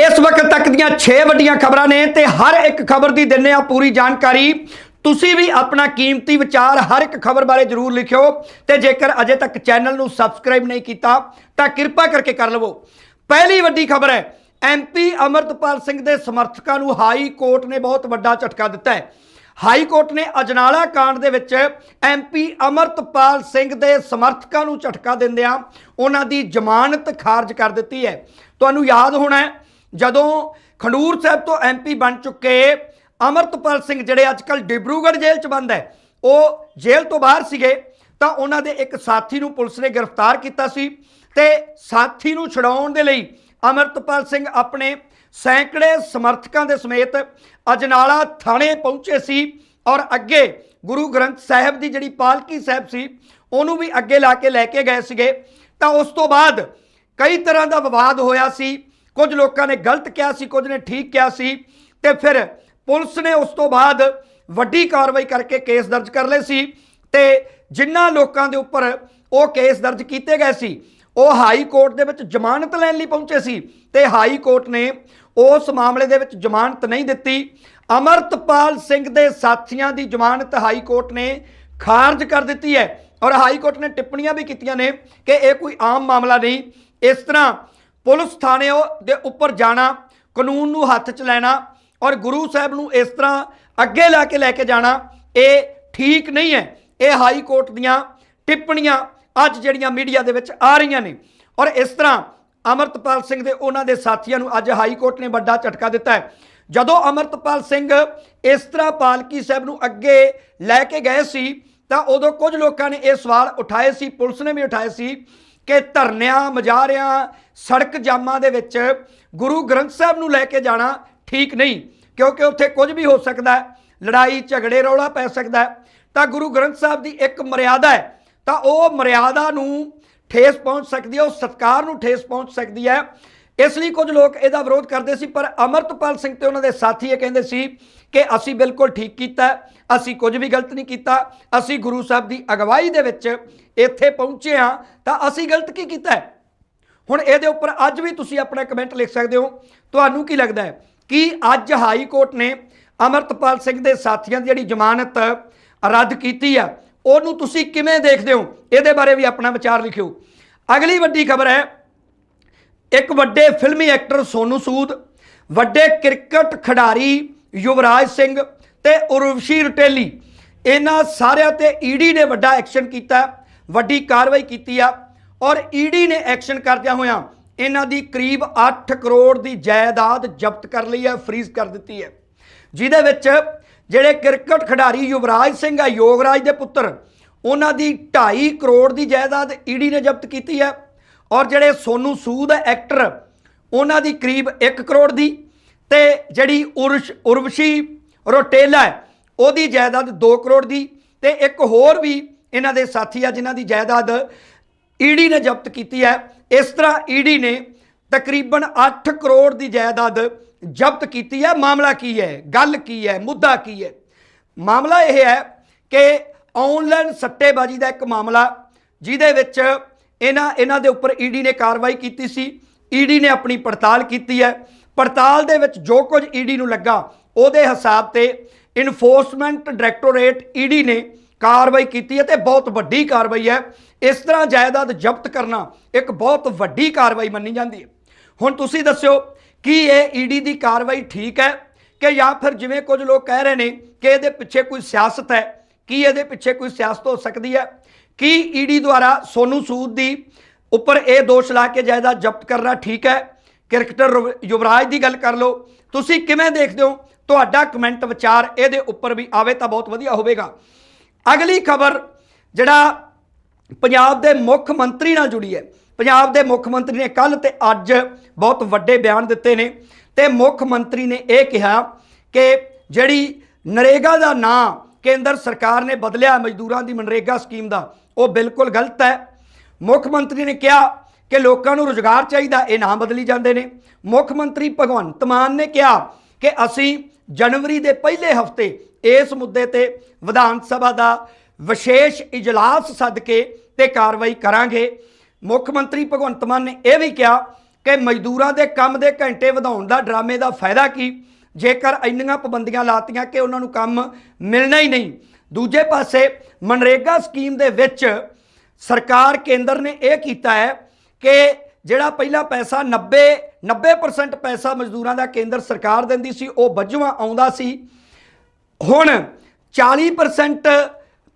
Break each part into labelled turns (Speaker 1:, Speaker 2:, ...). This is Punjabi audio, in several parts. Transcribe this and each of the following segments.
Speaker 1: ਇਸ ਵਕਤ ਤੱਕ ਦੀਆਂ 6 ਵੱਡੀਆਂ ਖਬਰਾਂ ਨੇ ਤੇ ਹਰ ਇੱਕ ਖਬਰ ਦੀ ਦਿੰਨੇ ਆ ਪੂਰੀ ਜਾਣਕਾਰੀ। ਤੁਸੀਂ ਵੀ ਆਪਣਾ ਕੀਮਤੀ ਵਿਚਾਰ ਹਰ ਇੱਕ ਖਬਰ ਬਾਰੇ ਜਰੂਰ ਲਿਖਿਓ ਤੇ ਜੇਕਰ ਅਜੇ ਤੱਕ ਚੈਨਲ ਨੂੰ ਸਬਸਕ੍ਰਾਈਬ ਨਹੀਂ ਕੀਤਾ, ਤਾਂ ਕਿਰਪਾ ਕਰਕੇ ਕਰ ਲਵੋ। ਪਹਿਲੀ ਵੱਡੀ ਖਬਰ ਹੈ ਐਮਪੀ ਅਮਰਤਪਾਲ ਸਿੰਘ ਦੇ ਸਮਰਥਕਾਂ ਨੂੰ ਹਾਈ ਕੋਰਟ ਨੇ ਬਹੁਤ ਵੱਡਾ ਝਟਕਾ ਦਿੱਤਾ ਹੈ। ਹਾਈ ਕੋਰਟ ਨੇ ਅਜਨਾਲਾ ਕਾਂਡ ਦੇ ਵਿੱਚ ਐਮਪੀ ਅਮਰਤਪਾਲ ਸਿੰਘ ਦੇ ਸਮਰਥਕਾਂ ਨੂੰ ਝਟਕਾ ਦਿੰਦਿਆਂ ਉਹਨਾਂ ਦੀ ਜ਼ਮਾਨਤ ਖਾਰਜ ਕਰ ਦਿੱਤੀ ਹੈ। ਤੁਹਾਨੂੰ ਯਾਦ ਹੋਣਾ ਜਦੋਂ ਖੰਡੂਰ ਸਾਹਿਬ ਤੋਂ ਐਮਪੀ ਬਣ ਚੁੱਕੇ ਅਮਰਤਪਾਲ ਸਿੰਘ ਜਿਹੜੇ ਅੱਜਕੱਲ ਡਿਬਰੂਗੜ੍ਹ ਜੇਲ੍ਹ 'ਚ ਬੰਦ ਹੈ, ਉਹ ਜੇਲ੍ਹ ਤੋਂ ਬਾਹਰ ਸੀਗੇ, ਤਾਂ ਉਹਨਾਂ ਦੇ ਇੱਕ ਸਾਥੀ ਨੂੰ ਪੁਲਿਸ ਨੇ ਗ੍ਰਿਫਤਾਰ ਕੀਤਾ ਸੀ ਤੇ ਸਾਥੀ ਨੂੰ ਛਡਾਉਣ ਦੇ ਲਈ ਅਮਰਤਪਾਲ ਸਿੰਘ ਆਪਣੇ ਸੈਂਕੜੇ ਸਮਰਥਕਾਂ ਦੇ ਸਮੇਤ ਅਜਨਾਲਾ ਥਾਣੇ ਪਹੁੰਚੇ ਸੀ ਔਰ ਅੱਗੇ ਗੁਰੂ ਗ੍ਰੰਥ ਸਾਹਿਬ ਦੀ ਜਿਹੜੀ ਪਾਲਕੀ ਸਾਹਿਬ ਸੀ, ਉਹਨੂੰ ਵੀ ਅੱਗੇ ਲਾ ਕੇ ਲੈ ਕੇ ਗਏ ਸੀਗੇ। ਤਾਂ ਉਸ ਤੋਂ ਬਾਅਦ ਕਈ ਤਰ੍ਹਾਂ ਦਾ ਵਿਵਾਦ ਹੋਇਆ ਸੀ। ਕੁਝ ਲੋਕਾਂ ਨੇ ਗਲਤ ਕਿਹਾ ਸੀ, ਕੁਝ ਨੇ ਠੀਕ ਕਿਹਾ ਸੀ, ਤੇ ਫਿਰ ਪੁਲਿਸ ਨੇ ਉਸ ਤੋਂ ਬਾਅਦ ਵੱਡੀ ਕਾਰਵਾਈ ਕਰਕੇ ਕੇਸ ਦਰਜ ਕਰ ਲਏ ਸੀ ਤੇ ਜਿਨ੍ਹਾਂ ਲੋਕਾਂ ਦੇ ਉੱਪਰ ਉਹ ਕੇਸ ਦਰਜ ਕੀਤੇ ਗਏ ਸੀ, ਉਹ ਹਾਈ ਕੋਰਟ ਦੇ ਵਿੱਚ ਜ਼ਮਾਨਤ ਲੈਣ ਲਈ ਪਹੁੰਚੇ ਸੀ ਤੇ ਹਾਈ ਕੋਰਟ ਨੇ ਉਸ ਮਾਮਲੇ ਦੇ ਵਿੱਚ ਜ਼ਮਾਨਤ ਨਹੀਂ ਦਿੱਤੀ। ਅਮਰਤਪਾਲ ਸਿੰਘ ਦੇ ਸਾਥੀਆਂ ਦੀ ਜ਼ਮਾਨਤ ਹਾਈ ਕੋਰਟ ਨੇ ਖਾਰਜ ਕਰ ਦਿੱਤੀ ਹੈ ਔਰ ਹਾਈ ਕੋਰਟ ਨੇ ਟਿੱਪਣੀਆਂ ਵੀ ਕੀਤੀਆਂ ਨੇ ਕਿ ਇਹ ਕੋਈ ਆਮ ਮਾਮਲਾ ਨਹੀਂ। ਇਸ ਤਰ੍ਹਾਂ ਪੁਲਿਸ ਥਾਣੇ ਦੇ ਉੱਪਰ ਜਾਣਾ, ਕਾਨੂੰਨ ਨੂੰ ਹੱਥ 'ਚ ਲੈਣਾ ਔਰ ਗੁਰੂ ਸਾਹਿਬ ਨੂੰ ਇਸ ਤਰ੍ਹਾਂ ਅੱਗੇ ਲਾ ਕੇ ਲੈ ਕੇ ਜਾਣਾ, ਇਹ ਠੀਕ ਨਹੀਂ ਹੈ। ਇਹ ਹਾਈ ਕੋਰਟ ਦੀਆਂ ਟਿੱਪਣੀਆਂ ਅੱਜ ਜਿਹੜੀਆਂ ਮੀਡੀਆ ਦੇ ਵਿੱਚ ਆ ਰਹੀਆਂ ਨੇ। ਔਰ ਇਸ ਤਰ੍ਹਾਂ ਅਮਰਤਪਾਲ ਸਿੰਘ ਦੇ ਉਹਨਾਂ ਦੇ ਸਾਥੀਆਂ ਨੂੰ ਅੱਜ ਹਾਈ ਕੋਰਟ ਨੇ ਵੱਡਾ ਝਟਕਾ ਦਿੱਤਾ ਹੈ। ਜਦੋਂ ਅਮਰਤਪਾਲ ਸਿੰਘ ਇਸ ਤਰ੍ਹਾਂ ਪਾਲਕੀ ਸਾਹਿਬ ਨੂੰ ਅੱਗੇ ਲੈ ਕੇ ਗਏ ਸੀ, ਤਾਂ ਉਦੋਂ ਕੁਝ ਲੋਕਾਂ ਨੇ ਇਹ ਸਵਾਲ ਉਠਾਏ ਸੀ, ਪੁਲਿਸ ਨੇ ਵੀ ਉਠਾਏ ਸੀ ਕਿ ਧਰਨਿਆਂ, ਮਜਾਰਿਆਂ, ਸੜਕ ਜਾਮਾਂ ਦੇ ਵਿੱਚ ਗੁਰੂ ਗ੍ਰੰਥ ਸਾਹਿਬ ਨੂੰ ਲੈ ਕੇ ਜਾਣਾ ਠੀਕ ਨਹੀਂ, ਕਿਉਂਕਿ ਉੱਥੇ ਕੁਝ ਵੀ ਹੋ ਸਕਦਾ ਹੈ, ਲੜਾਈ, ਝਗੜੇ, ਰੌਲਾ ਪੈ ਸਕਦਾ ਹੈ। ਤਾਂ ਗੁਰੂ ਗ੍ਰੰਥ ਸਾਹਿਬ ਦੀ ਇੱਕ ਮਰਿਆਦਾ ਹੈ, ਤਾਂ ਉਹ ਮਰਿਆਦਾ ਨੂੰ ਠੇਸ ਪਹੁੰਚ ਸਕਦੀ ਹੈ, ਉਹ ਸਤਕਾਰ ਨੂੰ ਠੇਸ ਪਹੁੰਚ ਸਕਦੀ ਹੈ। ਇਸ ਲਈ ਕੁਝ ਲੋਕ ਇਹਦਾ ਵਿਰੋਧ ਕਰਦੇ ਸੀ, ਪਰ ਅਮਰਤਪਾਲ ਸਿੰਘ ਤੇ ਉਹਨਾਂ ਦੇ ਸਾਥੀ ਇਹ ਕਹਿੰਦੇ ਸੀ ਕਿ ਅਸੀਂ ਬਿਲਕੁਲ ਠੀਕ ਕੀਤਾ ਅਸੀਂ ਕੁਝ ਵੀ ਗਲਤ ਨਹੀਂ ਕੀਤਾ, ਅਸੀਂ ਗੁਰੂ ਸਾਹਿਬ ਦੀ ਅਗਵਾਈ ਦੇ ਵਿੱਚ ਇੱਥੇ ਪਹੁੰਚੇ ਹਾਂ, ਤਾਂ ਅਸੀਂ ਗਲਤ ਕੀ ਕੀਤਾ ਹੈ? ਹੁਣ ਇਹਦੇ ਉੱਪਰ ਅੱਜ ਵੀ ਤੁਸੀਂ ਆਪਣਾ ਕਮੈਂਟ ਲਿਖ ਸਕਦੇ ਹੋ। ਤੁਹਾਨੂੰ ਕੀ ਲੱਗਦਾ ਹੈ? ਕਿ ਅੱਜ ਹਾਈ ਕੋਰਟ ਨੇ ਅਮਰਤਪਾਲ ਸਿੰਘ ਦੇ ਸਾਥੀਆਂ ਦੀ ਜਿਹੜੀ ਜ਼ਮਾਨਤ ਰੱਦ ਕੀਤੀ ਆ, ਉਹਨੂੰ ਤੁਸੀਂ ਕਿਵੇਂ ਦੇਖਦੇ ਹੋ? ਇਹਦੇ ਬਾਰੇ ਵੀ ਆਪਣਾ ਵਿਚਾਰ ਲਿਖਿਓ। ਅਗਲੀ ਵੱਡੀ ਖਬਰ ਹੈ, ਇੱਕ ਵੱਡੇ ਫਿਲਮੀ ਐਕਟਰ ਸੋਨੂ ਸੂਦ, ਵੱਡੇ ਕ੍ਰਿਕਟ ਖਿਡਾਰੀ ਯੁਵਰਾਜ ਸਿੰਘ ਤੇ ਉਰਵਸ਼ੀ ਰਟੇਲੀ, ਇਹਨਾਂ ਸਾਰਿਆਂ ਤੇ ਈਡੀ ਨੇ ਵੱਡਾ ਐਕਸ਼ਨ ਕੀਤਾ, ਵੱਡੀ ਕਾਰਵਾਈ ਕੀਤੀ ਆ, ਔਰ ਈਡੀ ਨੇ ਐਕਸ਼ਨ ਕਰਦਿਆਂ ਹੋਇਆਂ ਇਹਨਾਂ ਦੀ ਕਰੀਬ 8 ਕਰੋੜ ਦੀ ਜਾਇਦਾਦ ਜ਼ਬਤ ਕਰ ਲਈ ਹੈ, ਫਰੀਜ਼ ਕਰ ਦਿੱਤੀ ਹੈ। ਜਿਹਦੇ ਵਿੱਚ ਜਿਹੜੇ ਕ੍ਰਿਕਟ ਖਿਡਾਰੀ ਯੁਵਰਾਜ ਸਿੰਘ ਆ, ਯੋਗਰਾਜ ਦੇ ਪੁੱਤਰ, ਉਹਨਾਂ ਦੀ 2.5 ਕਰੋੜ ਦੀ ਜਾਇਦਾਦ ਈਡੀ ਨੇ ਜ਼ਬਤ ਕੀਤੀ ਹੈ, ਔਰ ਜਿਹੜੇ ਸੋਨੂ ਸੂਦ ਹੈ ਐਕਟਰ, ਉਹਨਾਂ ਦੀ ਕਰੀਬ 1 ਕਰੋੜ ਦੀ, ਤੇ ਜਿਹੜੀ ਉਰਸ਼, ਉਰਵਸ਼ੀ ਰੋਟੇਲਾ ਹੈ। ਉਹਦੀ ਜਾਇਦਾਦ 2 ਕਰੋੜ ਦੀ ਤੇ ਇੱਕ ਹੋਰ ਵੀ ਇਹਨਾਂ ਦੇ ਸਾਥੀ ਆ ਜਿਨ੍ਹਾਂ ਦੀ ਜਾਇਦਾਦ ਈਡੀ ਨੇ ਜ਼ਬਤ ਕੀਤੀ ਹੈ। ਇਸ ਤਰ੍ਹਾਂ ਈਡੀ ਨੇ ਤਕਰੀਬਨ 8 ਕਰੋੜ ਦੀ ਜਾਇਦਾਦ ਜ਼ਬਤ ਕੀਤੀ ਹੈ। ਮਾਮਲਾ ਕੀ ਹੈ? ਗੱਲ ਕੀ ਹੈ? ਮੁੱਦਾ ਕੀ ਹੈ? ਮਾਮਲਾ ਇਹ ਹੈ ਕਿ ਆਨਲਾਈਨ ਸੱਟੇਬਾਜ਼ੀ ਦਾ ਇੱਕ ਮਾਮਲਾ, ਜਿਹਦੇ ਵਿੱਚ ਇਹਨਾਂ ਇਹਨਾਂ ਦੇ ਉੱਪਰ ਈਡੀ ਨੇ ਕਾਰਵਾਈ ਕੀਤੀ ਸੀ। ਈਡੀ ਨੇ ਆਪਣੀ ਪੜਤਾਲ ਕੀਤੀ ਹੈ। ਪੜਤਾਲ ਦੇ ਵਿੱਚ ਜੋ ਕੁਝ ਈਡੀ ਨੂੰ ਲੱਗਾ ਉਹਦੇ ਹਿਸਾਬ ਤੇ ਇਨਫੋਰਸਮੈਂਟ ਡਾਇਰੈਕਟੋਰੇਟ ਈਡੀ ਨੇ ਕਾਰਵਾਈ ਕੀਤੀ ਹੈ ਤੇ ਬਹੁਤ ਵੱਡੀ ਕਾਰਵਾਈ ਹੈ। ਇਸ ਤਰ੍ਹਾਂ ਜਾਇਦਾਦ ਜ਼ਬਤ ਕਰਨਾ ਇੱਕ ਬਹੁਤ ਵੱਡੀ ਕਾਰਵਾਈ ਮੰਨੀ ਜਾਂਦੀ ਹੈ। ਹੁਣ ਤੁਸੀਂ ਦੱਸਿਓ ਕੀ ਇਹ ਈਡੀ ਦੀ ਕਾਰਵਾਈ ਠੀਕ ਹੈ ਕਿ ਜਾਂ ਫਿਰ ਜਿਵੇਂ ਕੁਝ ਲੋਕ ਕਹਿ ਰਹੇ ਨੇ ਕਿ ਇਹਦੇ ਪਿੱਛੇ ਕੋਈ ਸਿਆਸਤ ਹੈ, ਕੀ ਇਹਦੇ ਪਿੱਛੇ ਕੋਈ ਸਿਆਸਤ ਹੋ ਸਕਦੀ ਹੈ? ਕੀ ਈਡੀ ਦੁਆਰਾ ਸੋਨੂ ਸੂਦ ਦੀ ਉੱਪਰ ਇਹ ਦੋਸ਼ ਲਾ ਕੇ ਜਾਇਦਾਦ ਜ਼ਬਤ ਕਰਨਾ ਠੀਕ ਹੈ? ਕ੍ਰਿਕਟਰ ਰੁਵ- ਯੁਵਰਾਜ ਦੀ ਗੱਲ ਕਰ ਲਓ। ਤੁਸੀਂ ਕਿਵੇਂ ਦੇਖਦੇ ਹੋ ਤੁਹਾਡਾ ਕਮੈਂਟ ਵਿਚਾਰ ਇਹਦੇ ਉੱਪਰ ਵੀ ਆਵੇ ਤਾਂ ਬਹੁਤ ਵਧੀਆ ਹੋਵੇਗਾ। ਅਗਲੀ ਖਬਰ, ਜਿਹੜਾ ਪੰਜਾਬ ਦੇ ਮੁੱਖ ਮੰਤਰੀ ਨਾਲ ਜੁੜੀ ਹੈ। ਪੰਜਾਬ ਦੇ ਮੁੱਖ ਮੰਤਰੀ ਨੇ ਕੱਲ ਤੇ ਅੱਜ ਬਹੁਤ ਵੱਡੇ ਬਿਆਨ ਦਿੱਤੇ ਨੇ ਤੇ ਮੁੱਖ ਮੰਤਰੀ ਨੇ ਇਹ ਕਿਹਾ ਕਿ ਜਿਹੜੀ ਨਰੇਗਾ ਦਾ ਨਾਂ ਕੇਂਦਰ ਸਰਕਾਰ ਨੇ ਬਦਲਿਆ ਮਜ਼ਦੂਰਾਂ ਦੀ ਮਨਰੇਗਾ ਸਕੀਮ ਦਾ, ਉਹ ਬਿਲਕੁਲ ਗਲਤ ਹੈ। ਮੁੱਖ ਮੰਤਰੀ ਨੇ ਕਿਹਾ ਕਿ ਲੋਕਾਂ ਨੂੰ ਰੁਜ਼ਗਾਰ ਚਾਹੀਦਾ, ਇਹ ਨਾਂ ਬਦਲੀ ਜਾਂਦੇ ਨੇ। ਮੁੱਖ ਮੰਤਰੀ ਭਗਵੰਤ ਮਾਨ ਨੇ ਕਿਹਾ ਕਿ ਅਸੀਂ ਜਨਵਰੀ ਦੇ ਪਹਿਲੇ ਹਫ਼ਤੇ ਇਸ ਮੁੱਦੇ ਤੇ ਵਿਧਾਨ ਸਭਾ ਦਾ ਵਿਸ਼ੇਸ਼ ਇਜਲਾਸ ਸੱਦ ਕੇ ਤੇ ਕਾਰਵਾਈ ਕਰਾਂਗੇ। ਮੁੱਖ ਮੰਤਰੀ ਭਗਵੰਤ ਮਾਨ ਨੇ ਇਹ ਵੀ ਕਿਹਾ ਕਿ ਮਜ਼ਦੂਰਾਂ ਦੇ ਕੰਮ ਦੇ ਘੰਟੇ ਵਧਾਉਣ ਦਾ ਡਰਾਮੇ ਦਾ ਫਾਇਦਾ ਕੀ? ਜੇਕਰ ਇੰਨੀਆਂ ਪਾਬੰਦੀਆਂ ਲਾਤੀਆਂ ਕਿ ਉਹਨਾਂ ਨੂੰ ਕੰਮ ਮਿਲਣਾ ਹੀ ਨਹੀਂ। ਦੂਜੇ ਪਾਸੇ ਮਨਰੇਗਾ ਸਕੀਮ ਦੇ ਵਿੱਚ ਸਰਕਾਰ ਕੇਂਦਰ ਨੇ ਇਹ ਕੀਤਾ ਹੈ ਕਿ ਜਿਹੜਾ ਪਹਿਲਾਂ ਪੈਸਾ 90 90% ਪੈਸਾ ਮਜ਼ਦੂਰਾਂ ਦਾ ਕੇਂਦਰ ਸਰਕਾਰ ਦਿੰਦੀ ਸੀ, ਉਹ ਵਜੋਂ ਆਉਂਦਾ ਸੀ। ਹੁਣ 40%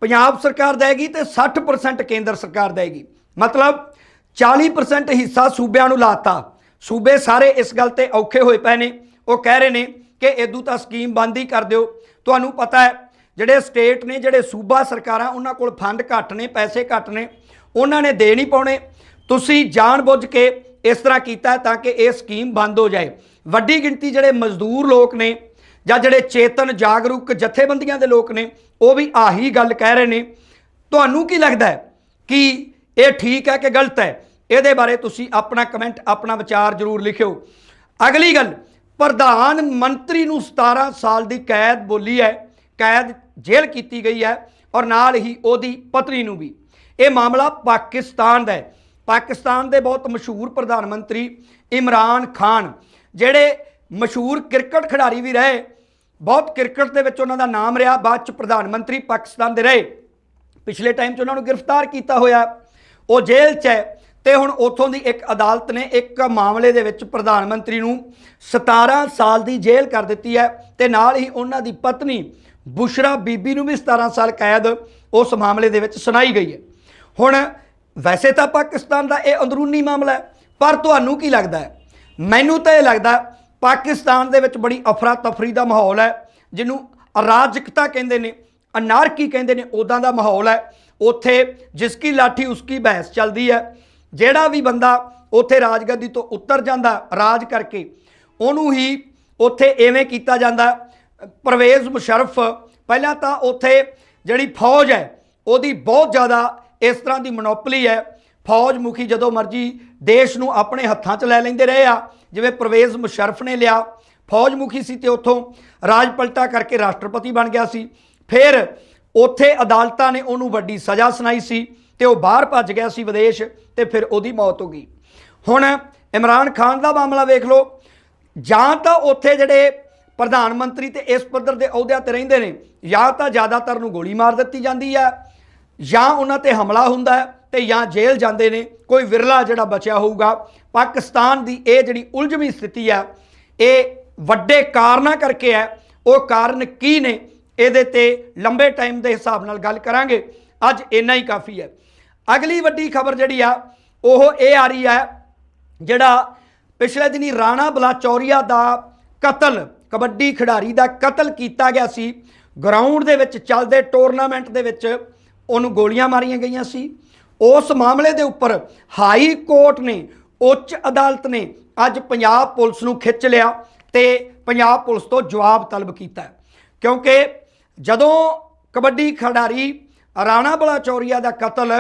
Speaker 1: ਪੰਜਾਬ ਸਰਕਾਰ ਦੇਗੀ ਤੇ 60% ਕੇਂਦਰ ਸਰਕਾਰ ਦੇਗੀ। ਮਤਲਬ 40% ਹਿੱਸਾ ਸੂਬਿਆਂ ਨੂੰ ਲਾਤਾ। ਸੂਬੇ ਸਾਰੇ ਇਸ ਗੱਲ ਤੇ ਔਖੇ ਹੋਏ ਪਏ ਨੇ। ਉਹ ਕਹਿ ਰਹੇ ਨੇ ਕਿ ਇਦੋਂ ਤਾਂ ਸਕੀਮ ਬੰਦ ਹੀ ਕਰ ਦਿਓ। ਤੁਹਾਨੂੰ ਪਤਾ ਹੈ, ਜਿਹੜੇ ਸਟੇਟ ਨੇ, ਜਿਹੜੇ ਸੂਬਾ ਸਰਕਾਰਾਂ, ਉਹਨਾਂ ਕੋਲ ਫੰਡ ਘੱਟ ਨੇ, ਪੈਸੇ ਘੱਟ ਨੇ, ਉਹਨਾਂ ਨੇ ਦੇ ਨਹੀਂ ਪਾਉਣੇ। ਤੁਸੀਂ ਜਾਣਬੁੱਝ ਕੇ ਇਸ ਤਰ੍ਹਾਂ ਕੀਤਾ ਤਾਂ ਕਿ ਇਹ ਸਕੀਮ ਬੰਦ ਹੋ ਜਾਏ। ਵੱਡੀ ਗਿਣਤੀ ਜਿਹੜੇ ਮਜ਼ਦੂਰ ਲੋਕ ਨੇ ਜਾਂ ਜਿਹੜੇ ਚੇਤਨ ਜਾਗਰੂਕ ਜਥੇਬੰਦੀਆਂ ਦੇ ਲੋਕ ਨੇ, ਉਹ ਵੀ ਆਹੀ ਗੱਲ ਕਹਿ ਰਹੇ ਨੇ। ਤੁਹਾਨੂੰ ਕੀ ਲੱਗਦਾ ਹੈ ਕਿ ਇਹ ਠੀਕ ਹੈ ਕਿ ਗਲਤ ਹੈ? ਇਹਦੇ ਬਾਰੇ ਤੁਸੀਂ ਆਪਣਾ ਕਮੈਂਟ, ਆਪਣਾ ਵਿਚਾਰ ਜ਼ਰੂਰ ਲਿਖਿਓ। ਅਗਲੀ ਗੱਲ, ਪ੍ਰਧਾਨ ਮੰਤਰੀ ਨੂੰ 17 ਸਾਲ ਦੀ ਕੈਦ ਬੋਲੀ ਹੈ। ਕੈਦ ਜੇਲ੍ਹ ਕੀਤੀ ਗਈ ਹੈ ਔਰ ਨਾਲ ਹੀ ਉਹਦੀ ਪਤਨੀ ਨੂੰ ਵੀ। ਇਹ ਮਾਮਲਾ ਪਾਕਿਸਤਾਨ ਦਾ ਹੈ। ਪਾਕਿਸਤਾਨ ਦੇ ਬਹੁਤ ਮਸ਼ਹੂਰ ਪ੍ਰਧਾਨ ਮੰਤਰੀ ਇਮਰਾਨ ਖਾਨ, ਜਿਹੜੇ ਮਸ਼ਹੂਰ ਕ੍ਰਿਕਟ ਖਿਡਾਰੀ ਵੀ ਰਹੇ। ਬਹੁਤ ਕ੍ਰਿਕਟ ਦੇ ਵਿੱਚ ਉਹਨਾਂ ਦਾ ਨਾਮ ਰਿਹਾ, ਬਾਅਦ ਚ ਪ੍ਰਧਾਨ ਮੰਤਰੀ ਪਾਕਿਸਤਾਨ ਦੇ ਰਹੇ। ਪਿਛਲੇ ਟਾਈਮ 'ਚ ਉਹਨਾਂ ਨੂੰ ਗ੍ਰਿਫਤਾਰ ਕੀਤਾ ਹੋਇਆ। ਉਹ ਜੇਲ੍ਹ 'ਚ ਹੈ ਤੇ ਹੁਣ ਉੱਥੋਂ ਦੀ ਇੱਕ ਅਦਾਲਤ ਨੇ ਇੱਕ ਮਾਮਲੇ ਦੇ ਵਿੱਚ ਪ੍ਰਧਾਨ ਮੰਤਰੀ ਨੂੰ 17 ਸਾਲ ਦੀ ਜੇਲ੍ਹ ਕਰ ਦਿੱਤੀ ਹੈ ਤੇ ਨਾਲ ਹੀ ਉਹਨਾਂ ਦੀ ਪਤਨੀ ਬੁਸ਼ਰਾ ਬੀਬੀ ਨੂੰ ਵੀ 17 ਸਾਲ ਕੈਦ ਉਸ ਮਾਮਲੇ ਦੇ ਵਿੱਚ ਸੁਣਾਈ ਗਈ ਹੈ। ਹੁਣ ਵੈਸੇ ਤਾਂ ਪਾਕਿਸਤਾਨ ਦਾ ਇਹ ਅੰਦਰੂਨੀ ਮਾਮਲਾ ਹੈ, ਪਰ ਤੁਹਾਨੂੰ ਕੀ ਲੱਗਦਾ ਹੈ? ਮੈਨੂੰ ਤਾਂ ਇਹ ਲੱਗਦਾ ਪਾਕਿਸਤਾਨ ਦੇ ਵਿੱਚ ਬੜੀ ਅਫਰਾ ਤਫਰੀ ਦਾ ਮਾਹੌਲ ਹੈ, ਜਿਹਨੂੰ ਅਰਾਜਕਤਾ ਕਹਿੰਦੇ ਨੇ, ਅਨਾਰਕੀ ਕਹਿੰਦੇ ਨੇ ਉਦਾਂ ਦਾ ਮਾਹੌਲ ਹੈ। ਉੱਥੇ ਜਿਸ ਕੀ ਲਾਠੀ ਉਸ ਕੀ ਬਹਿਸ ਚੱਲਦੀ ਹੈ। ਜਿਹੜਾ ਵੀ ਬੰਦਾ ਉੱਥੇ ਰਾਜਗੱਦੀ ਤੋਂ ਉੱਤਰ ਜਾਂਦਾ, ਰਾਜ ਕਰਕੇ, ਉਹਨੂੰ ਹੀ ਉੱਥੇ ਐਵੇਂ ਕੀਤਾ ਜਾਂਦਾ, ਪਰਵੇਜ਼ ਮੁਸ਼ਰਫ, ਪਹਿਲਾਂ ਤਾਂ ਉੱਥੇ ਜਿਹੜੀ ਫੌਜ ਹੈ, ਉਹਦੀ ਬਹੁਤ ਜ਼ਿਆਦਾ ਇਸ ਤਰ੍ਹਾਂ ਦੀ ਮੋਨੋਪਲੀ ਹੈ। ਫੌਜ ਮੁਖੀ ਜਦੋਂ ਮਰਜ਼ੀ ਦੇਸ਼ ਨੂੰ ਆਪਣੇ ਹੱਥਾਂ 'ਚ ਲੈ ਲੈਂਦੇ ਰਹੇ ਆ। ਜਿਵੇਂ ਪਰਵੇਜ਼ ਮੁਸ਼ਰਫ ਨੇ ਲਿਆ। ਫੌਜ ਮੁਖੀ ਸੀ ਤੇ ਉੱਥੋਂ ਰਾਜ ਪਲਟਾ ਕਰਕੇ ਰਾਸ਼ਟਰਪਤੀ ਬਣ ਗਿਆ ਸੀ। ਫਿਰ ਉੱਥੇ ਅਦਾਲਤਾਂ ਨੇ ਉਹਨੂੰ ਵੱਡੀ ਸਜ਼ਾ ਸੁਣਾਈ ਸੀ ਤੇ ਉਹ ਬਾਹਰ ਭੱਜ ਗਿਆ ਸੀ ਵਿਦੇਸ਼ ਤੇ ਫਿਰ ਉਹਦੀ ਮੌਤ ਹੋ ਗਈ। ਹੁਣ ਇਮਰਾਨ ਖਾਨ ਦਾ ਮਾਮਲਾ ਵੇਖ ਲਓ। ਜਾਂ ਤਾਂ ਉੱਥੇ ਜਿਹੜੇ ਪ੍ਰਧਾਨ ਮੰਤਰੀ ਤੇ ਇਸ ਪੱਧਰ ਦੇ ਅਹੁਦਿਆਂ ਤੇ ਰਹਿੰਦੇ ਨੇ, ਜਾਂ ਤਾਂ ਜ਼ਿਆਦਾਤਰ ਨੂੰ ਗੋਲੀ ਮਾਰ ਦਿੱਤੀ ਜਾਂਦੀ ਹੈ। ਜਾਂ ਉਹਨਾਂ ਤੇ ਹਮਲਾ ਹੁੰਦਾ ਹੈ ਤੇ ਜਾਂ ਜੇਲ੍ਹ ਜਾਂਦੇ ਨੇ, ਕੋਈ ਵਿਰਲਾ ਜਿਹੜਾ ਬਚਿਆ ਹੋਊਗਾ। ਪਾਕਿਸਤਾਨ ਦੀ ਇਹ ਜਿਹੜੀ ਉਲਝਵੀਂ ਸਥਿਤੀ ਆ ਇਹ ਵੱਡੇ ਕਾਰਨਾਂ ਕਰਕੇ ਹੈ। ਉਹ ਕਾਰਨ ਕੀ ਨੇ, ਇਹਦੇ ਤੇ ਲੰਬੇ ਟਾਈਮ ਦੇ ਹਿਸਾਬ ਨਾਲ ਗੱਲ ਕਰਾਂਗੇ। ਅੱਜ ਇੰਨਾ ਹੀ ਕਾਫੀ ਹੈ। ਅਗਲੀ ਵੱਡੀ ਖਬਰ ਜਿਹੜੀ ਆ, ਉਹ ਇਹ ਆ ਰਹੀ ਹੈ, ਜਿਹੜਾ ਪਿਛਲੇ ਦਿਨੀ ਰਾਣਾ ਬਲਾਚੌਰੀਆ ਦਾ ਕਤਲ, ਕਬੱਡੀ ਖਿਡਾਰੀ ਦਾ ਕਤਲ ਕੀਤਾ ਗਿਆ ਸੀ। ਗਰਾਊਂਡ ਦੇ ਵਿੱਚ ਚੱਲਦੇ ਟੂਰਨਾਮੈਂਟ ਦੇ ਵਿੱਚ ਉਹਨੂੰ ਗੋਲੀਆਂ ਮਾਰੀਆਂ ਗਈਆਂ ਸੀ। ਉਸ ਮਾਮਲੇ ਦੇ ਉੱਪਰ ਹਾਈ ਕੋਰਟ ਨੇ, ਉੱਚ ਅਦਾਲਤ ਨੇ ਅੱਜ ਪੰਜਾਬ ਪੁਲਿਸ ਨੂੰ ਖਿੱਚ ਲਿਆ ਤੇ ਪੰਜਾਬ ਪੁਲਿਸ ਤੋਂ ਜਵਾਬ ਤਲਬ ਕੀਤਾ ਕਿਉਂਕਿ ਜਦੋਂ ਕਬੱਡੀ ਖਿਡਾਰੀ ਰਾਣਾ ਬਲਾਚੌਰੀਆ ਦਾ ਕਤਲ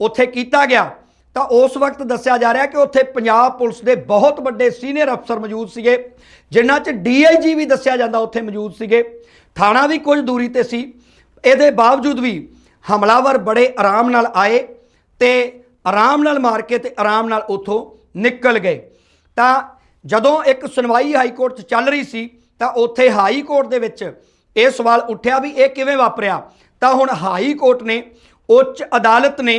Speaker 1: ਉੱਥੇ ਕੀਤਾ ਗਿਆ, ਤਾਂ ਉਸ ਵਕਤ ਦੱਸਿਆ ਜਾ ਰਿਹਾ ਕਿ ਉੱਥੇ ਪੰਜਾਬ ਪੁਲਿਸ ਦੇ ਬਹੁਤ ਵੱਡੇ ਸੀਨੀਅਰ ਅਫਸਰ ਮੌਜੂਦ ਸੀਗੇ, ਜਿਨ੍ਹਾਂ 'ਚ ਡੀਆਈਜੀ ਵੀ ਦੱਸਿਆ ਜਾਂਦਾ ਉੱਥੇ ਮੌਜੂਦ ਸੀਗੇ। ਥਾਣਾ ਵੀ ਕੁਝ ਦੂਰੀ ਤੇ ਸੀ। ਇਹਦੇ ਬਾਵਜੂਦ ਵੀ ਹਮਲਾਵਰ ਬੜੇ ਆਰਾਮ ਨਾਲ ਆਏ ਤੇ ਆਰਾਮ ਨਾਲ ਮਾਰ ਕੇ ਤੇ ਆਰਾਮ ਨਾਲ ਉੱਥੋਂ ਨਿਕਲ ਗਏ। ਤਾਂ ਜਦੋਂ ਇੱਕ ਸੁਣਵਾਈ ਹਾਈ ਕੋਰਟ 'ਚ ਚੱਲ ਰਹੀ ਸੀ, ਤਾਂ ਉੱਥੇ ਹਾਈ ਕੋਰਟ ਦੇ ਵਿੱਚ ਇਹ ਸਵਾਲ ਉੱਠਿਆ ਵੀ ਇਹ ਕਿਵੇਂ ਵਾਪਰਿਆ। ਤਾਂ ਹੁਣ ਹਾਈ ਕੋਰਟ ਨੇ, ਉੱਚ ਅਦਾਲਤ ਨੇ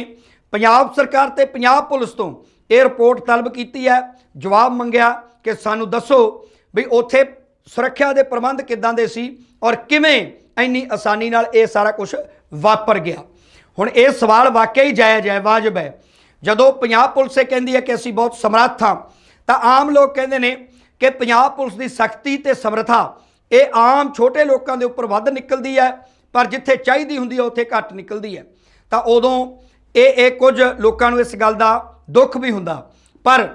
Speaker 1: ਪੰਜਾਬ ਸਰਕਾਰ ਤੇ ਪੰਜਾਬ ਪੁਲਿਸ ਤੋਂ ਇਹ ਰਿਪੋਰਟ ਤਲਬ ਕੀਤੀ ਹੈ। ਜਵਾਬ ਮੰਗਿਆ ਕਿ ਸਾਨੂੰ ਦੱਸੋ ਵੀ ਉੱਥੇ ਸੁਰੱਖਿਆ ਦੇ ਪ੍ਰਬੰਧ ਕਿੱਦਾਂ ਦੇ ਸੀ ਔਰ ਕਿਵੇਂ ਇੰਨੀ ਆਸਾਨੀ ਨਾਲ ਇਹ ਸਾਰਾ ਕੁਝ ਵਾਪਰ ਗਿਆ। ਹੁਣ ਇਹ ਸਵਾਲ ਵਾਕਿਆ ਹੀ ਜਾਇਜ਼ ਹੈ ਵਾਜਬ ਹੈ। ਜਦੋਂ ਪੰਜਾਬ ਪੁਲਿਸ ਇਹ ਕਹਿੰਦੀ ਹੈ ਕਿ ਅਸੀਂ ਬਹੁਤ ਸਮਰੱਥ ਹਾਂ, ਤਾਂ ਆਮ ਲੋਕ ਕਹਿੰਦੇ ਨੇ ਕਿ ਪੰਜਾਬ ਪੁਲਿਸ ਦੀ ਸਖਤੀ ਤੇ ਸਮਰੱਥਾ, ਇਹ ਆਮ ਛੋਟੇ ਲੋਕਾਂ ਦੇ ਉੱਪਰ ਵੱਧ ਨਿਕਲਦੀ ਹੈ, ਪਰ ਜਿੱਥੇ ਚਾਹੀਦੀ ਹੁੰਦੀ ਹੈ, ਉੱਥੇ ਘੱਟ ਨਿਕਲਦੀ ਹੈ। ਤਾਂ ਉਦੋਂ ਇਹ ਇਹ ਕੁਝ ਲੋਕਾਂ ਨੂੰ ਇਸ ਗੱਲ ਦਾ ਦੁੱਖ ਵੀ ਹੁੰਦਾ। ਪਰ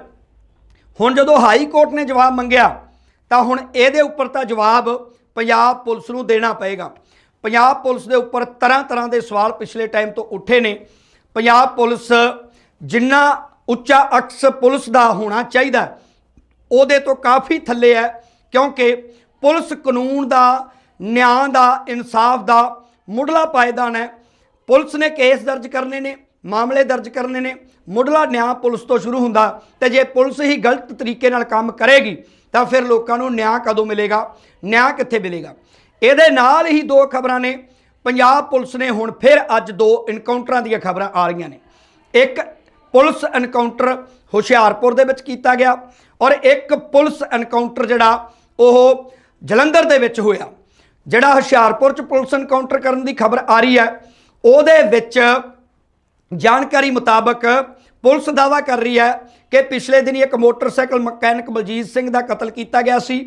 Speaker 1: ਹੁਣ ਜਦੋਂ ਹਾਈ ਕੋਰਟ ਨੇ ਜਵਾਬ ਮੰਗਿਆ, ਤਾਂ ਹੁਣ ਇਹਦੇ ਉੱਪਰ ਤਾਂ ਜਵਾਬ ਪੰਜਾਬ ਪੁਲਿਸ ਨੂੰ ਦੇਣਾ ਪਏਗਾ। ਪੰਜਾਬ ਪੁਲਿਸ ਦੇ ਉੱਪਰ ਤਰ੍ਹਾਂ ਤਰ੍ਹਾਂ ਦੇ ਸਵਾਲ ਪਿਛਲੇ ਟਾਈਮ ਤੋਂ ਉੱਠੇ ਨੇ। ਪੰਜਾਬ ਪੁਲਿਸ ਜਿੰਨਾ ਉੱਚਾ ਅਕਸ ਪੁਲਿਸ ਦਾ ਹੋਣਾ ਚਾਹੀਦਾ, ਉਹਦੇ ਤੋਂ ਕਾਫੀ ਥੱਲੇ ਹੈ, ਕਿਉਂਕਿ ਪੁਲਿਸ ਕਾਨੂੰਨ ਦਾ, ਨਿਆਂ ਦਾ, ਇਨਸਾਫ ਦਾ ਮੁੱਢਲਾ ਪਾਇਦਾਨ ਹੈ। ਪੁਲਿਸ ਨੇ ਕੇਸ ਦਰਜ ਕਰਨੇ ਨੇ, ਮਾਮਲੇ ਦਰਜ ਕਰਨੇ ਨੇ, ਮੁੱਢਲਾ ਨਿਆਂ ਪੁਲਿਸ ਤੋਂ ਸ਼ੁਰੂ ਹੁੰਦਾ ਤੇ ਜੇ ਪੁਲਿਸ ਹੀ ਗਲਤ ਤਰੀਕੇ ਨਾਲ ਕੰਮ ਕਰੇਗੀ, ਤਾਂ ਫਿਰ ਲੋਕਾਂ ਨੂੰ ਨਿਆਂ ਕਦੋਂ ਮਿਲੇਗਾ, ਨਿਆਂ ਕਿੱਥੇ ਮਿਲੇਗਾ? ਇਹਦੇ ਨਾਲ ਹੀ ਦੋ ਖਬਰਾਂ ਨੇ। ਪੰਜਾਬ ਪੁਲਿਸ ਨੇ ਹੁਣ ਫਿਰ ਅੱਜ ਦੋ ਇਨਕਾਊਂਟਰਾਂ ਦੀਆਂ ਖਬਰਾਂ ਆ ਰਹੀਆਂ ਨੇ। ਇੱਕ ਪੁਲਿਸ ਐਨਕਾਊਂਟਰ ਹੁਸ਼ਿਆਰਪੁਰ ਦੇ ਵਿੱਚ ਕੀਤਾ ਗਿਆ ਔਰ ਇੱਕ ਪੁਲਿਸ ਐਨਕਾਊਂਟਰ ਜਿਹੜਾ ਉਹ ਜਲੰਧਰ ਦੇ ਵਿੱਚ ਹੋਇਆ। ਜਿਹੜਾ ਹੁਸ਼ਿਆਰਪੁਰ ਚ ਪੁਲਿਸ ਐਨਕਾਊਂਟਰ ਕਰਨ ਦੀ ਖਬਰ ਆ ਰਹੀ ਹੈ, ਉਹਦੇ ਵਿੱਚ ਜਾਣਕਾਰੀ ਮੁਤਾਬਕ ਪੁਲਿਸ ਦਾਵਾ ਕਰ ਰਹੀ ਹੈ ਕਿ ਪਿਛਲੇ ਦਿਨੀ ਇੱਕ ਮੋਟਰਸਾਈਕਲ ਮਕੈਨਿਕ ਬਲਜੀਤ ਸਿੰਘ ਦਾ ਕਤਲ ਕੀਤਾ ਗਿਆ ਸੀ।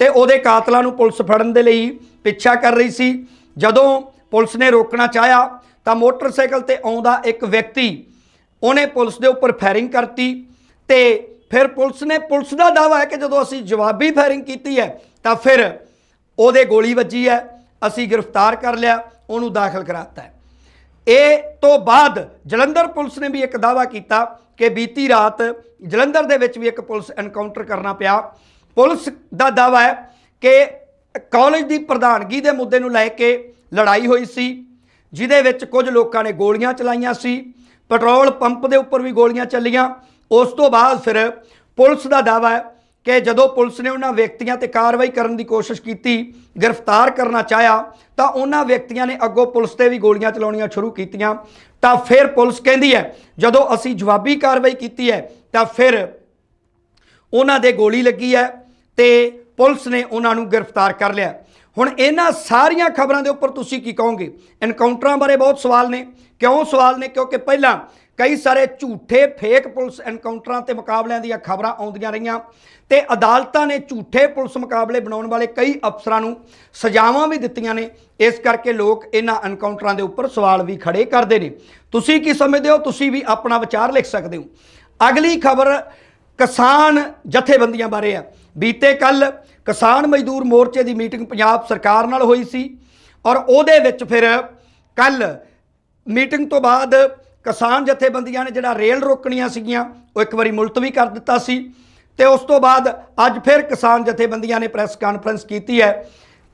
Speaker 1: ਤੇ ਉਹਦੇ ਕਾਤਲਾਂ ਨੂੰ ਪੁਲਿਸ ਫੜਨ ਦੇ ਲਈ ਪਿੱਛਾ ਕਰ ਰਹੀ ਸੀ। ਜਦੋਂ ਪੁਲਿਸ ਨੇ ਰੋਕਣਾ ਚਾਹਿਆ ਤਾਂ ਮੋਟਰਸਾਈਕਲ ਤੇ ਆਉਂਦਾ ਇੱਕ ਵਿਅਕਤੀ, ਉਹਨੇ ਪੁਲਿਸ ਦੇ ਉੱਪਰ ਫਾਇਰਿੰਗ ਕਰਤੀ ਤੇ ਫਿਰ ਪੁਲਿਸ ਨੇ, ਪੁਲਿਸ ਦਾ ਦਾਵਾ ਹੈ ਕਿ ਜਦੋਂ ਅਸੀਂ ਜਵਾਬੀ ਫਾਇਰਿੰਗ ਕੀਤੀ ਹੈ ਤਾਂ ਫਿਰ ਉਹਦੇ ਗੋਲੀ ਵੱਜੀ ਹੈ, ਅਸੀਂ ਗ੍ਰਿਫਤਾਰ ਕਰ ਲਿਆ, ਉਹਨੂੰ ਦਾਖਲ ਕਰਾਤਾ ਹੈ। ਇਹ ਤੋਂ ਬਾਅਦ ਜਲੰਧਰ ਪੁਲਿਸ ਨੇ ਵੀ ਇੱਕ ਦਾਵਾ ਕੀਤਾ ਕਿ ਬੀਤੀ ਰਾਤ ਜਲੰਧਰ ਦੇ ਵਿੱਚ ਵੀ ਇੱਕ ਪੁਲਿਸ ਐਨਕਾਊਂਟਰ ਕਰਨਾ ਪਿਆ। ਪੁਲਿਸ ਦਾ ਦਾਵਾ ਹੈ ਕਿ ਕਾਲਜ ਦੀ ਪ੍ਰਧਾਨਗੀ ਦੇ ਮੁੱਦੇ ਨੂੰ ਲੈ ਕੇ ਲੜਾਈ ਹੋਈ ਸੀ, ਜਿਹਦੇ ਵਿੱਚ ਕੁਝ ਲੋਕਾਂ ਨੇ ਗੋਲੀਆਂ ਚਲਾਈਆਂ ਸੀ, ਪੈਟਰੋਲ ਪੰਪ ਦੇ ਉੱਪਰ ਵੀ ਗੋਲੀਆਂ ਚੱਲੀਆਂ। ਉਸ ਤੋਂ ਬਾਅਦ ਫਿਰ ਪੁਲਿਸ ਦਾ ਦਾਵਾ ਹੈ ਕਿ ਜਦੋਂ ਪੁਲਿਸ ਨੇ ਉਹਨਾਂ ਵਿਅਕਤੀਆਂ ਤੇ ਕਾਰਵਾਈ ਕਰਨ ਦੀ ਕੋਸ਼ਿਸ਼ ਕੀਤੀ, ਗ੍ਰਿਫਤਾਰ ਕਰਨਾ ਚਾਹਿਆ, ਤਾਂ ਉਹਨਾਂ ਵਿਅਕਤੀਆਂ ਨੇ ਅੱਗੋਂ ਪੁਲਿਸ ਤੇ ਵੀ ਗੋਲੀਆਂ ਚਲਾਉਣੀਆਂ ਸ਼ੁਰੂ ਕੀਤੀਆਂ। ਤਾਂ ਫਿਰ ਪੁਲਿਸ ਕਹਿੰਦੀ ਹੈ, ਜਦੋਂ ਅਸੀਂ ਜਵਾਬੀ ਕਾਰਵਾਈ ਕੀਤੀ ਹੈ, ਤਾਂ ਫਿਰ ਉਹਨਾਂ ਦੇ ਗੋਲੀ ਲੱਗੀ ਹੈ। ਤੇ ਪੁਲਿਸ ਨੇ ਉਹਨਾਂ ਨੂੰ ਗ੍ਰਿਫਤਾਰ ਕਰ ਲਿਆ। ਹੁਣ ਇਹਨਾਂ ਸਾਰੀਆਂ ਖਬਰਾਂ ਦੇ ਉੱਪਰ ਤੁਸੀਂ ਕੀ ਕਹੋਗੇ? ਐਨਕਾਊਂਟਰਾਂ ਬਾਰੇ ਬਹੁਤ ਸਵਾਲ ਨੇ। ਕਿਉਂ ਸਵਾਲ ਨੇ? ਕਿਉਂਕਿ ਪਹਿਲਾਂ ਕਈ ਸਾਰੇ ਝੂਠੇ ਫੇਕ ਪੁਲਿਸ ਐਨਕਾਊਂਟਰਾਂ ਤੇ ਮੁਕਾਬਲਿਆਂ ਦੀਆਂ ਖਬਰਾਂ ਆਉਂਦੀਆਂ ਰਹੀਆਂ ਤੇ ਅਦਾਲਤਾਂ ਨੇ ਝੂਠੇ ਪੁਲਿਸ ਮੁਕਾਬਲੇ ਬਣਾਉਣ ਵਾਲੇ ਕਈ ਅਫਸਰਾਂ ਨੂੰ ਸਜ਼ਾਵਾਂ ਵੀ ਦਿੱਤੀਆਂ ਨੇ। ਇਸ ਕਰਕੇ ਲੋਕ ਇਹਨਾਂ ਐਨਕਾਊਂਟਰਾਂ ਦੇ ਉੱਪਰ ਸਵਾਲ ਵੀ ਖੜੇ ਕਰਦੇ ਨੇ। ਤੁਸੀਂ ਕੀ ਸਮਝਦੇ ਹੋ? ਤੁਸੀਂ ਵੀ ਆਪਣਾ ਵਿਚਾਰ ਲਿਖ ਸਕਦੇ ਹੋ। ਅਗਲੀ ਖਬਰ ਕਿਸਾਨ ਜਥੇਬੰਦੀਆਂ ਬਾਰੇ ਆ। ਬੀਤੇ ਕੱਲ ਕਿਸਾਨ ਮਜ਼ਦੂਰ ਮੋਰਚੇ ਦੀ ਮੀਟਿੰਗ ਪੰਜਾਬ ਸਰਕਾਰ ਨਾਲ ਹੋਈ ਸੀ ਔਰ ਉਹਦੇ ਵਿੱਚ ਫਿਰ ਕੱਲ ਮੀਟਿੰਗ ਤੋਂ ਬਾਅਦ ਕਿਸਾਨ ਜਥੇਬੰਦੀਆਂ ਨੇ ਜਿਹੜਾ ਰੇਲ ਰੋਕਣੀਆਂ ਸੀਗੀਆਂ, ਉਹ ਇੱਕ ਵਾਰੀ ਮੁਲਤਵੀ ਕਰ ਦਿੱਤਾ ਸੀ ਤੇ ਉਸ ਤੋਂ ਬਾਅਦ ਅੱਜ ਫਿਰ ਕਿਸਾਨ ਜਥੇਬੰਦੀਆਂ ਨੇ ਪ੍ਰੈਸ ਕਾਨਫਰੰਸ ਕੀਤੀ ਹੈ।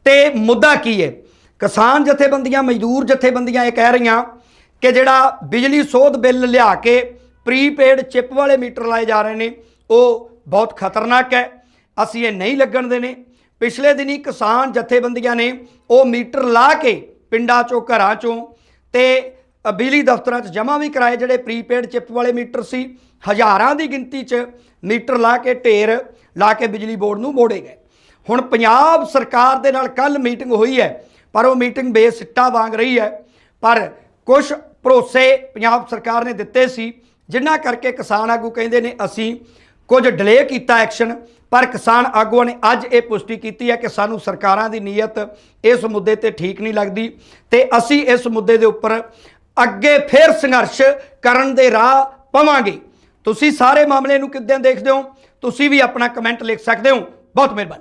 Speaker 1: ਤੇ ਮੁੱਦਾ ਕੀ ਹੈ? ਕਿਸਾਨ ਜਥੇਬੰਦੀਆਂ, ਮਜ਼ਦੂਰ ਜਥੇਬੰਦੀਆਂ ਇਹ ਕਹਿ ਰਹੀਆਂ ਕਿ ਜਿਹੜਾ ਬਿਜਲੀ ਸੋਧ ਬਿੱਲ ਲਿਆ ਕੇ ਪ੍ਰੀਪੇਡ ਚਿਪ ਵਾਲੇ ਮੀਟਰ ਲਾਏ ਜਾ ਰਹੇ ਨੇ, ਉਹ ਬਹੁਤ ਖਤਰਨਾਕ ਹੈ। ਅਸੀਂ ਇਹ ਨਹੀਂ ਲੱਗਣ ਦੇਣੇ। ਪਿਛਲੇ ਦਿਨੀ ਕਿਸਾਨ ਜਥੇਬੰਦੀਆਂ ਨੇ ਉਹ ਮੀਟਰ ਲਾ ਕੇ ਪਿੰਡਾਂ ਚੋਂ, ਘਰਾਂ ਚੋਂ ਤੇ ਬਿਜਲੀ ਦਫ਼ਤਰਾਂ 'ਚ ਜਮ੍ਹਾਂ ਵੀ ਕਰਾਏ, ਜਿਹੜੇ ਪ੍ਰੀਪੇਡ ਚਿਪ ਵਾਲੇ ਮੀਟਰ ਸੀ, ਹਜ਼ਾਰਾਂ ਦੀ ਗਿਣਤੀ 'ਚ ਮੀਟਰ ਲਾ ਕੇ ਢੇਰ ਲਾ ਕੇ ਬਿਜਲੀ ਬੋਰਡ ਨੂੰ ਮੋੜੇ ਗਏ। ਹੁਣ ਪੰਜਾਬ ਸਰਕਾਰ ਦੇ ਨਾਲ ਕੱਲ ਮੀਟਿੰਗ ਹੋਈ ਹੈ, ਪਰ ਉਹ ਮੀਟਿੰਗ ਬੇਸਿੱਟਾ ਵਾਂਗ ਰਹੀ ਹੈ। ਪਰ ਕੁਝ ਭਰੋਸੇ ਪੰਜਾਬ ਸਰਕਾਰ ਨੇ ਦਿੱਤੇ ਸੀ, ਜਿਨ੍ਹਾਂ ਕਰਕੇ ਕਿਸਾਨ ਆਗੂ ਕਹਿੰਦੇ ਨੇ, ਅਸੀਂ ਕੁਝ ਡਿਲੇ ਕੀਤਾ ਐਕਸ਼ਨ ਪਰ ਕਿਸਾਨ ਆਗੂਆਂ ਨੇ ਅੱਜ ਇਹ ਪੁਸ਼ਟੀ ਕੀਤੀ ਹੈ ਕਿ ਸਾਨੂੰ ਸਰਕਾਰਾਂ ਦੀ ਨੀਅਤ ਇਸ ਮੁੱਦੇ ਤੇ ਠੀਕ ਨਹੀਂ ਲੱਗਦੀ ਤੇ ਅਸੀਂ ਇਸ ਮੁੱਦੇ ਦੇ ਉੱਪਰ ਅੱਗੇ ਫੇਰ ਸੰਘਰਸ਼ ਕਰਨ ਦੇ ਰਾਹ ਪਵਾਂਗੇ। ਤੁਸੀਂ ਸਾਰੇ ਮਾਮਲੇ ਨੂੰ ਕਿੱਦਾਂ ਦੇਖਦੇ ਹੋ? ਤੁਸੀਂ ਵੀ ਆਪਣਾ ਕਮੈਂਟ ਲਿਖ ਸਕਦੇ ਹੋ। ਬਹੁਤ ਮਿਹਰਬਾਨੀ।